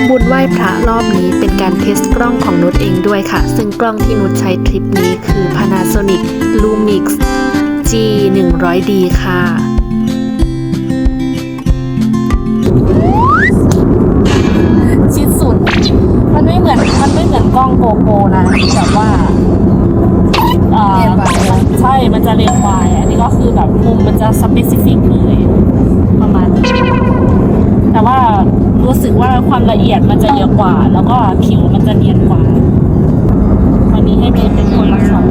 ำบุญไหว้พระรอบนี้เป็นการเทสกล้องของนุชเองด้วยค่ะ ซึ่งกล้องที่นุชใช้ทริปนี้คือ Panasonic Lumix G 1 0 0 D ค่ะชิดสุด มันไม่เหมือน มันไม่เหมือนกล้องโกโปนะแบบว่าอ่าใช่ มันจะเรียงวายอันนี้ก็คือแบบมุมมันจะสเปซิฟิกเลยประมาณนี้แต่ว่า รู้สึกว่าความละเอียดมันจะเยอะกว่า แล้วก็ผิวมันจะเนียนกว่า วันนี้ให้เบนเป็นคนละสอง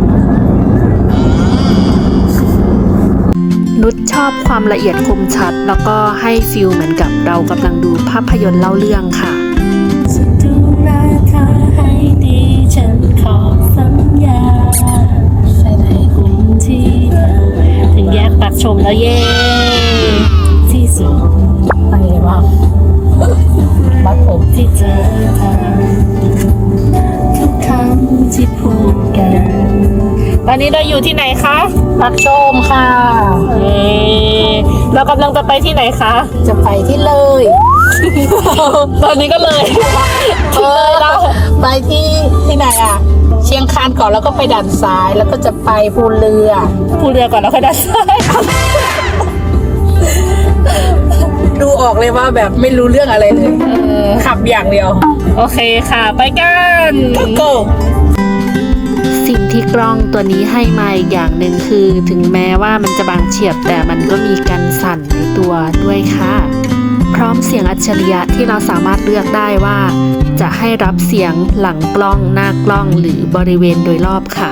นุชชอบความละเอียดคมชัด แล้วก็ให้ฟิลเหมือนกับเรากำลังดูภาพยนตร์เล่าเรื่องค่ะ ที่พูดกัน ตอนนี้เราอยู่ที่ไหนคะปักชมค่ะเย้เรากำลังจะไปที่ไหนคะ จะไปที่เลย ตอนนี้ก็เลยเออไปที่ที่ไหนอะ เชียงคานก่อนแล้วก็ไปด่านซ้ายแล้วก็จะไปภูเรือพูดเรือก่อนแล้วค่อยด้านซ้ายดูออกเลยว่าแบบไม่รู้เรื่องอะไรเลย เออขับอย่างเดียว โอเคค่ะ ไปกัน go สิ่งที่ กล้องตัวนี้ให้มาอีกอย่างหนึ่งคือ ถึงแม้ว่ามันจะบางเฉียบแต่มันก็มีกันสั่นในตัวด้วยค่ะ พร้อมเสียงอัจฉริยะที่เราสามารถเลือกได้ว่า จะให้รับเสียงหลังกล้องหน้ากล้องหรือบริเวณโดยรอบค่ะ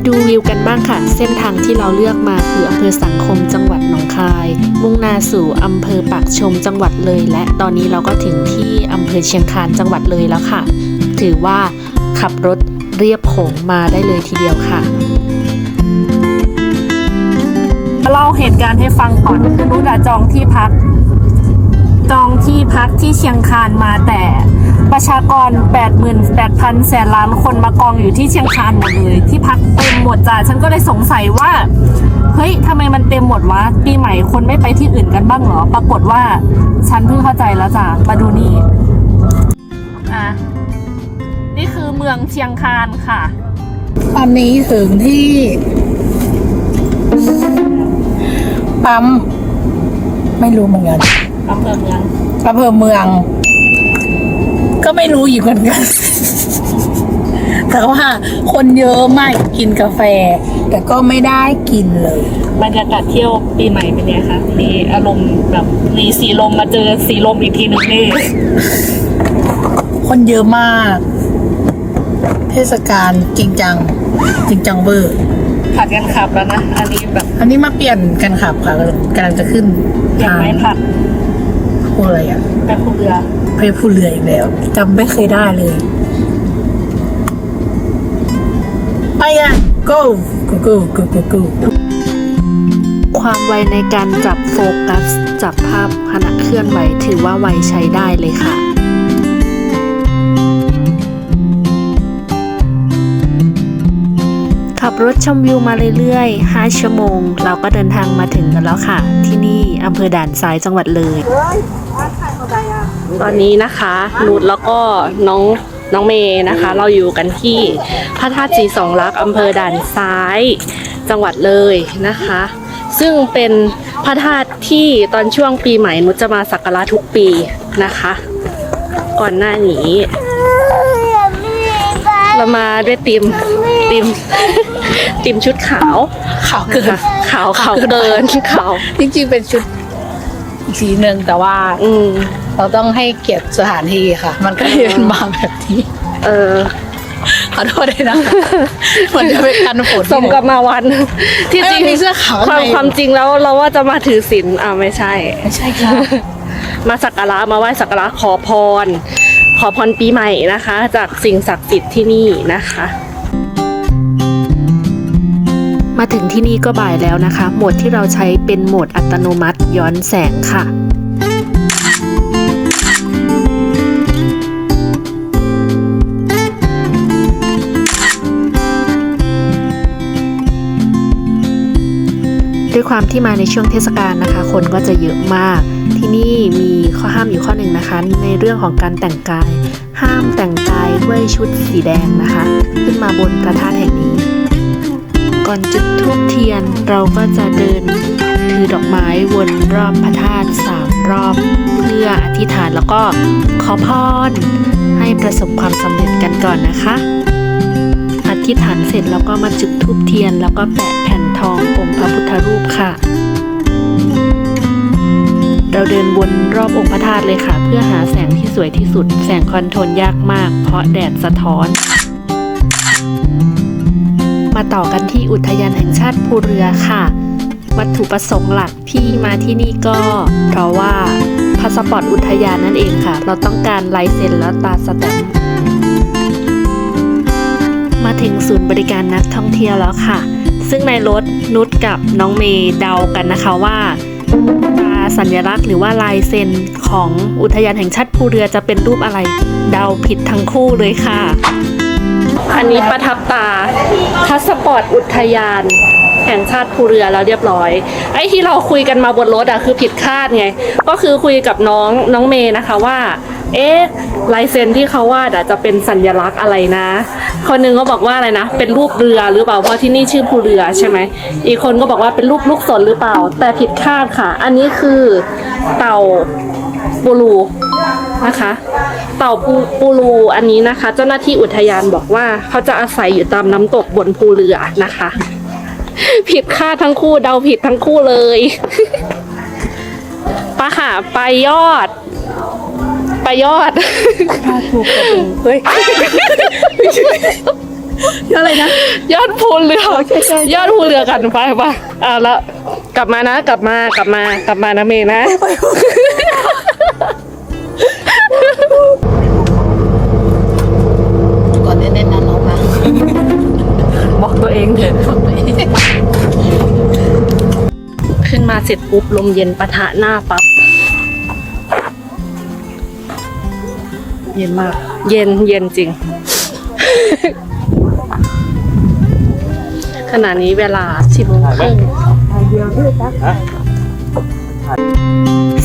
มาดูวิวกันบ้างค่ะ เส้นทางที่เราเลือกมาคืออำเภอสังคมจังหวัดหนองคาย มุ่งหน้าสู่อำเภอปากชมจังหวัดเลย และตอนนี้เราก็ถึงที่อำเภอเชียงคานจังหวัดเลยแล้วค่ะ ถือว่าขับรถเรียบโขงมาได้เลยทีเดียวค่ะเล่าเหตุการณ์ให้ฟังก่อนคือนุชอะจองที่พัก จองที่พักที่เชียงคานมาแต่ประชากร 88,000แสนล้านคนมากองอยู่ที่เชียงคานหมดเลย ที่พักเต็มหมดจ้ะฉันก็เลยสงสัยว่า เฮ้ยทำไมมันเต็มหมดวะปีใหม่คนไม่ไปที่อื่นกันบ้างเหรอ ปรากฏว่า ฉันเพิ่งเข้าใจแล้วจ้ะมาดูนี่อะนี่คือเมืองเชียงคานค่ะ ตอนนี้ถึงที่ปั๊มไม่รู้เหมือนกัน อำเภอเมืองอำเภอเมือง ก็ไม่รู้อยู่เหมือนกัน แต่ว่าคนเยอะมากกินกาแฟ แต่ก็ไม่ได้กินเลย บรรยากาศเที่ยวปีใหม่เป็นไงคะมีอารมณ์แบบมีสีลมมาเจอสีลมอีกทีหนึ่งนี่ คนเยอะมาก เทศกาลจริงจัง จริงจังเบอร์ ผัดกันขับแล้วนะ อันนี้แบบอันนี้มาเปลี่ยนกันขับค่ะกำลังจะขึ้นยังทางไม่ผัด พูดอะไรอะไปคูเรือไปพูดเรืออีกแล้วจำไม่เคยได้เลย ไปอะ go go go go go go ความไวในการจับโฟกัส จับภาพขณะเคลื่อนไหวถือว่าไวใช้ได้เลยค่ะขับรถชมวิวมาเรื่อยๆ 5 ชั่วโมง เราก็เดินทางมาถึงกันแล้วค่ะ ที่นี่อำเภอด่านซ้ายจังหวัดเลย ตอนนี้นะคะนูดแล้วก็น้องน้องเมย์นะคะ เราอยู่กันที่พระธาตุสีสองลักษณ์อำเภอด่านซ้ายจังหวัดเลยนะคะ ซึ่งเป็นพระธาตุที่ตอนช่วงปีใหม่นุชจะมาสักการะทุกปีนะคะ ก่อนหน้านี้ เรามาด้วยติมติมติมชุดขาวขาวเกินค่ะขาวขาวเกินขาวจริงๆเป็นชุด อีกสีหนึ่งแต่ว่าอืม เราต้องให้เกียรติสถานที่ค่ะ มันก็เลยเป็นมาแบบนี้เออ ขอโทษด้วยนะคะมันจะเป็นการฝนสมกับมาวัน ที่จริงไม่มีเสื้อขาวความในความจริงแล้วเราว่าจะมาถือศีลอ่าไม่ใช่ ไม่ใช่ค่ะมาสักการะมาไหว้สักการะขอพร ขอพรปีใหม่นะคะ จากสิ่งศักดิ์สิทธิ์ที่นี่นะคะ มาถึงที่นี่ก็บ่ายแล้วนะคะ โหมดที่เราใช้เป็นโหมดอัตโนมัติย้อนแสงค่ะด้วยความที่มาในช่วงเทศกาลนะคะ คนก็จะเยอะมาก ที่นี่มีข้อห้ามอยู่ข้อหนึ่งนะคะ ในเรื่องของการแต่งกาย ห้ามแต่งกายด้วยชุดสีแดงนะคะ ขึ้นมาบนพระธาตุแห่งนี้ ก่อนจุดธูปเทียนเราก็จะเดิน ถือดอกไม้วนรอบพระธาตุสามรอบ เพื่ออธิษฐานแล้วก็ขอพร ให้ประสบความสำเร็จกันก่อนนะคะ อธิษฐานเสร็จแล้วก็มาจุดธูปเทียน แล้วก็แปะแผ่นทององค์พระพุทธรูปค่ะ เราเดินวนรอบองค์พระธาตุเลยค่ะ เพื่อหาแสงที่สวยที่สุด แสงคอนโทรลยากมาก เพราะแดดสะท้อน มาต่อกันที่อุทยานแห่งชาติภูเรือค่ะ วัตถุประสงค์หลักที่มาที่นี่ก็ เพราะว่าพาสปอร์ตอุทยานนั่นเองค่ะ เราต้องการลายเซ็นแล้วตาสแตมป์มาถึงศูนย์บริการนักท่องเที่ยวแล้วค่ะ ซึ่งในรถนุชกับน้องเมย์เดากันนะคะว่าตาสัญลักษณ์หรือว่าลายเซ็นของอุทยานแห่งชาติภูเรือจะเป็นรูปอะไร เดาผิดทั้งคู่เลยค่ะ อันนี้ประทับตาพาสปอร์ตอุทยาน แห่งชาติภูเรือแล้วเรียบร้อย ไอ้ที่เราคุยกันมาบนรถอะคือผิดคาดไง ก็คือคุยกับน้องน้องเมย์นะคะว่า เอ๊ะลายเซ็นที่เขาวาดอะจะเป็นสัญลักษณ์อะไรนะ คนหนึงก็บอกว่าอะไรนะ เป็นรูปเรือหรือเปล่าเพราะที่นี่ชื่อภูเรือใช่ไหมอีกคนก็บอกว่าเป็นรูปลูกศรหรือเปล่า แต่ผิดคาดค่ะ อันนี้คือเต่า ปูรูนะคะ เต่าปูปูรูอันนี้นะคะ เจ้าหน้าที่อุทยานบอกว่าเขาจะอาศัยอยู่ตามน้ำตกบนภูเรือนะคะ ผิดคาดทั้งคู่เดาผิดทั้งคู่เลยปะค่ะไปยอดไปยอดเฮ้ยอะไรนะยอดภูเรือยอดภูเรือกันไปไปอะแล้วกลับมานะ กลับมากลับมากลับมานะเมย์นะ บอกตัวเองเถอะขึ้นมาเสร็จปุ๊บลมเย็นปะทะหน้าปั๊บเย็นมาก เย็นเย็นจริง ขณะนี้เวลาสิบโมงครึ่ง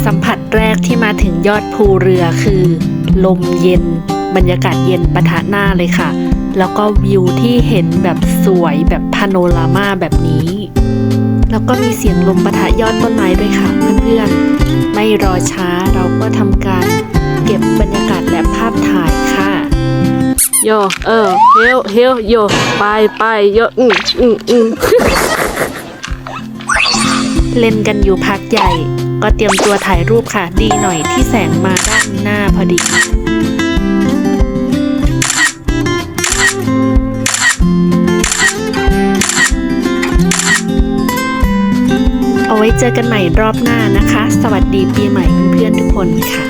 สัมผัสแรกที่มาถึงยอดภูเรือคือ ลมเย็น บรรยากาศเย็นปะทะหน้าเลยค่ะ แล้วก็วิวที่เห็นแบบสวยแบบพาโนรามาแบบนี้ แล้วก็มีเสียงลมปะทะยอดต้นไม้ด้วยค่ะเพื่อนๆ ไม่รอช้าเราก็ทำการเก็บบรรยากาศและภาพถ่ายค่ะ โย เออ เฮลเฮลโย ไปไปโย อืมอืมอืมเล่นกันอยู่พักใหญ่ ก็เตรียมตัวถ่ายรูปค่ะ ดีหน่อยที่แสงมาด้านหน้าพอดี เจอกันใหม่รอบหน้านะคะ สวัสดีปีใหม่เพื่อนๆทุกคนค่ะ